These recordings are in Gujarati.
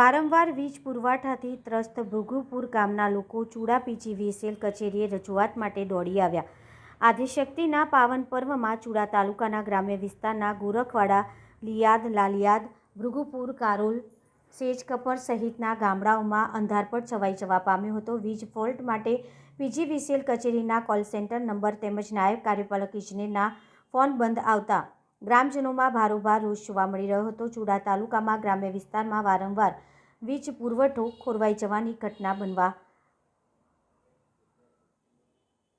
વારંવાર વીજ પુરવઠાથી ત્રસ્ત ભૃગુપુર ગામના લોકો ચૂડા પીજીવીસીએલ કચેરીએ રજૂઆત માટે દોડી આવ્યા. આદિશક્તિના પાવન પર્વમાં ચૂડા તાલુકાના ગ્રામ્ય વિસ્તારના ગોરખવાડા, લિયાદ, લાલિયાદ, ભૃગુપુર, કારોલ સેજકપર સહિતના ગામડાઓમાં અંધારપટ છવાઈ જવા પામ્યો હતો. વીજ ફોલ્ટ માટે પીજીવીસીએલ કચેરીના કોલ સેન્ટર નંબર તેમજ નાયબ કાર્યપાલક ઇજનેરના ફોન બંધ આવતા ગ્રામજનોમાં ભારોભાર રોષ જોવા મળી રહ્યો હતો. ચૂડા તાલુકામાં ગ્રામ્ય વિસ્તારમાં વારંવાર વીજ પુરવઠો ખોરવાઈ જવાની ઘટના બનવા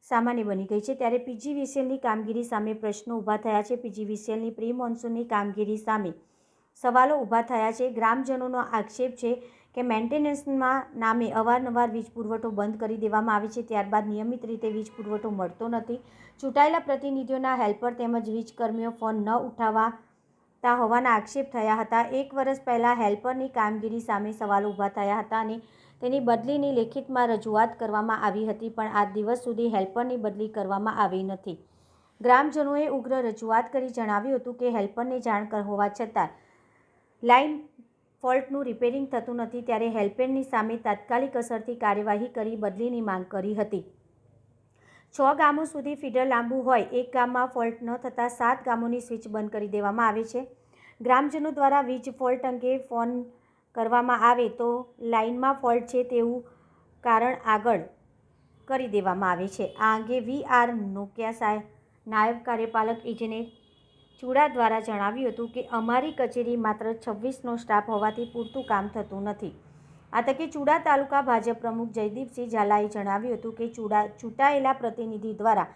સામાન્ય બની ગઈ છે. ત્યારે પીજીવીસીએલની કામગીરી સામે પ્રશ્નો ઊભા થયા છે. પીજીવીસીએલની પ્રી મોન્સૂનની કામગીરી સામે સવાલો ઊભા થયા છે. ગ્રામજનોનો આક્ષેપ છે કે મેન્ટેનન્સમાં નામે અવારનવાર વીજ પુરવઠો બંધ કરી દેવામાં આવે છે. ત્યારબાદ નિયમિત રીતે વીજ પુરવઠો મળતો નથી. ચૂંટાયેલા પ્રતિનિધિઓના હેલ્પર તેમજ વીજકર્મીઓ ફોન ન ઉઠાવતા હોવાના આક્ષેપ થયા હતા. એક વર્ષ પહેલાં હેલ્પરની કામગીરી સામે સવાલ ઊભા થયા હતા અને તેની બદલીની લેખિતમાં રજૂઆત કરવામાં આવી હતી, પણ આજ દિવસ સુધી હેલ્પરની બદલી કરવામાં આવી નથી. ગ્રામજનોએ ઉગ્ર રજૂઆત કરી જણાવ્યું હતું કે હેલ્પરને જાણ હોવા છતાં લાઇન ફોલ્ટનું રિપેરિંગ થતું નથી ત્યારે હેલ્પરની સામે તાત્કાલિક અસરથી કાર્યવાહી કરી બદલીની માંગ કરી હતી. છ ગામો સુધી ફીડર લાંબુ હોય, એક ગામમાં ફોલ્ટ ન થતાં સાત ગામોની સ્વિચ બંધ કરી દેવામાં આવે છે. ગ્રામજનો દ્વારા વીજ ફોલ્ટ અંગે ફોન કરવામાં આવે તો લાઇનમાં ફોલ્ટ છે તેવું કારણ આગળ કરી દેવામાં આવે છે. આ અંગે વી આર નોકિયા સાહેબ નાયબ કાર્યપાલક ઇજનેર ચૂડા દ્વારા જણાવ્યું હતું કે અમારી કચેરી માત્ર છવ્વીસનો સ્ટાફ હોવાથી પૂરતું કામ થતું નથી. આ તકે ચૂડા તાલુકા ભાજપ પ્રમુખ જયદીપસિંહ ઝાલાએ જણાવ્યું હતું કે ચૂડા ચૂંટાયેલા પ્રતિનિધિ દ્વારા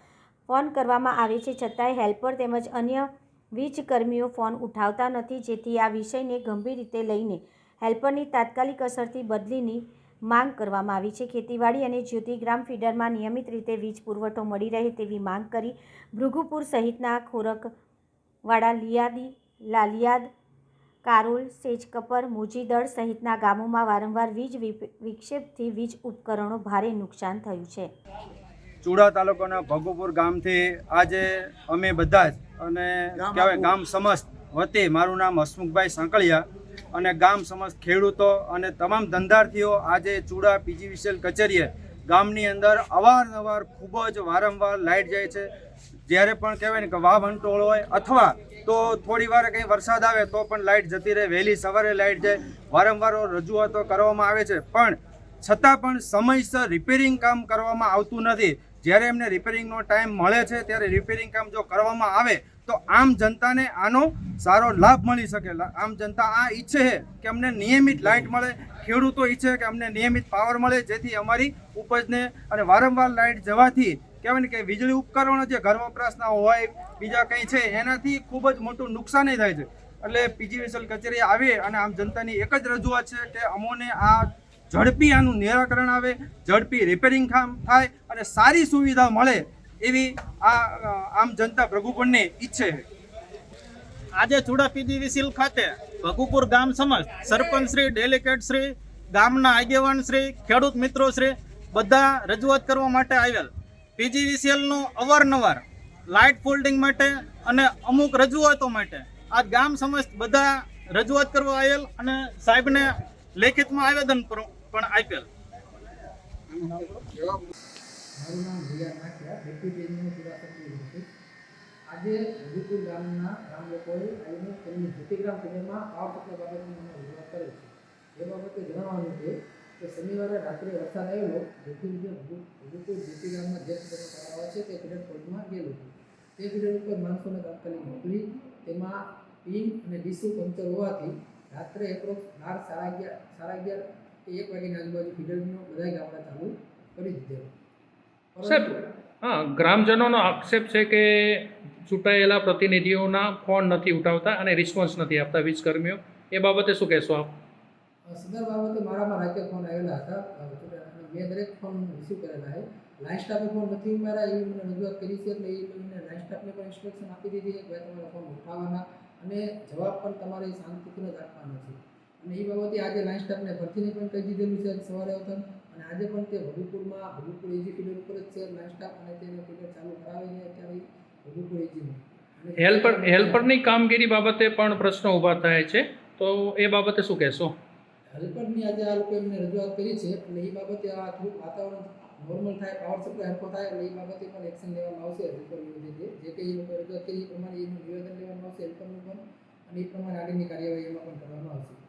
ફોન કરવામાં આવે છે છતાંય હેલ્પર તેમજ અન્ય વીજકર્મીઓ ફોન ઉઠાવતા નથી, જેથી આ વિષયને ગંભીર રીતે લઈને હેલ્પરની તાત્કાલિક અસરથી બદલીની માંગ કરવામાં આવી છે. ખેતીવાડી અને જ્યોતિગ્રામ ફીડરમાં નિયમિત રીતે વીજ પુરવઠો મળી રહે તેવી માંગ કરી ભૃગુપુર સહિતના ખોરકવાડા લિયાદી લાલિયાદ કારોલ સેજકપર મોજીદળ સહિતના ગામોમાં વારંવાર વીજ વિપ- વિક્ષેપથી વીજ ઉપકરણો ભારે નુકસાન થયું છે. ચુડા તાલુકાના ભગુપુર ગામથી આજે અમે બધા જ અને કહેવાય ગામ સમસ્ત વતી મારું નામ હસમુખભાઈ સાંકળિયા અને ગામ સમસ્ત ખેડૂતો અને તમામ ધંધાર્થીઓ આજે ચુડા પીજીવીસીએલ કચેરીએ ગામની અંદર અવારનવાર ખૂબ જ વારંવાર લાઇટ જાય છે. જ્યારે પણ કહેવાય ને કે વાવ વંટોળ હોય અથવા તો થોડી વાર કંઈ વરસાદ આવે તો પણ લાઇટ જતી રહે, વહેલી સવારે લાઇટ જાય. વારંવાર રજૂઆતો કરવામાં આવે છે. પણ છતાં પણ સમયસર રિપેરિંગ કામ કરવામાં આવતું નથી. જ્યારે એમને રિપેરિંગનો ટાઈમ મળે છે, ત્યારે રિપેરિંગ કામ જો કરવામાં આવે, તો આમ જનતાને આનો સારો લાભ મળી શકે. આમ જનતા આ ઈચ્છે છે કે અમને નિયમિત લાઇટ મળે. ખેડૂતો ઈચ્છે કે અમને નિયમિત પાવર મળે, જેથી અમારી ઉપજને અને વારંવાર લાઇટ જવાથી કહેવાય ને કે વીજળી ઉપકરણો જે ઘર વપરાશના હોય, બીજા કંઈ છે, એનાથી ખૂબ જ મોટું નુકસાન થાય છે. એટલે પીજીવીસીએલ કચેરી આવે અને આમ જનતાની એક જ રજૂઆત છે કે અમોને આ ઝડપી આનું નિરાકરણ આવે, ઝડપી રિપેરિંગ કામ થાય અને સારી સુવિધા મળે એવી આ, આમ જનતા પ્રભુપણને ઈચ્છે આજે ચૂડા પીજીવીસીએલ ખાતે ભગુપુર ગામ સમસ્ત સરપંચ શ્રી ડેલિકેટ શ્રી, ગામના આગેવાન શ્રી, ખેડૂત મિત્રો શ્રી બધા રજૂઆત કરવા માટે આવેલ. પીજીવીસીએલનું અવારનવાર લાઇટ ફોલ્ડિંગ માટે અને અમુક રજૂઆતો માટે આ ગામ સમસ્ત બધા રજૂઆત કરવા આવેલ અને સાહેબને લેખિતમાં આવેદન પણ આપેલ. આજે હજીપુર ગામના ગામ લોકોએ આવીને તેમની જ્યોતિગ્રામ કેન્દ્રમાં આ પત્ર બાબતની રજૂઆત કરી છે. એ બાબતે જણાવવાનું છે કે શનિવારે રાત્રે વરસાદ આવેલો જેથી લીધે હજુ હજુપુર જ્યોતિગ્રામમાં જે ફીડરનો તળાવ છે તે પીરિયડ કોર્ટમાં ગયેલું હતું તે પીરિયડ ઉપર માણસોને તાત્કાલિક મોકલી તેમાં પિન અને ડીસુ પંચર હોવાથી રાત્રે એપ્રોક્સ બાર સાડા અગિયાર સાડા અગિયાર કે એક વાગ્યાની આજુબાજુ પીરિયડનો બધા ગામડા ચાલુ કરી દીધેલો. સાહેબ હા ગ્રામજનોનો આક્ષેપ છે કે ચૂંટાયેલા પ્રતિનિધિઓના ફોન નથી ઉઠાવતા અને રિસ્પોન્સ નથી આપતા વીજ કર્મીઓ એ બાબતે શું કહેશો આપ? સદર બાબતે મારામાં રાતે ફોન આવેલા હતા. મેં દરેક ફોન રિસીવ કરેલા છે. લાઇન સ્ટાફે ફોન નથી મારા એવી મને રજૂઆત કરી છે, એટલે એ મને લાઇન સ્ટાફને પણ ઇન્સ્ટ્રક્શન આપી દીધી કે ભાઈ તમારા ફોન ઉઠાવવાના અને જવાબ પણ તમારે શાંતિથી જ આપવાનો છે. અને એ બાબતે આજે લાઇન સ્ટાફને ભરતીને પણ કહી દીધેલું છે સવારે આવતા અને આજે પણ તે ભગુપુરમાં ભગુપુર એજી ફિલ્ડ ઉપર જ છે લાઇન સ્ટાફ અને તેને ફિલ્ડ ચાલુ કરાવીને અત્યારે ભગુપુર એજીમાં હેલ્પર હેલ્પરની કામગીરી બાબતે પણ પ્રશ્નો ઊભા થાય છે. તો એ બાબતે શું કહેશો? હેલ્પરની આજે આ લોકો એમને રજૂઆત કરી છે, એટલે એ બાબતે આ થોડુંક વાતાવરણ નોર્મલ થાય પાવર સપ્લાય હરખો થાય, એટલે એ બાબતે પણ એક્શન લેવામાં આવશે હેલ્પર વિરુદ્ધ જે કંઈ એ લોકો રજૂઆત કરી એ પ્રમાણે એનું નિવેદન લેવામાં આવશે હેલ્પરનું પણ, અને એ પ્રમાણે આગળની કાર્યવાહી એમાં પણ કરવામાં આવશે.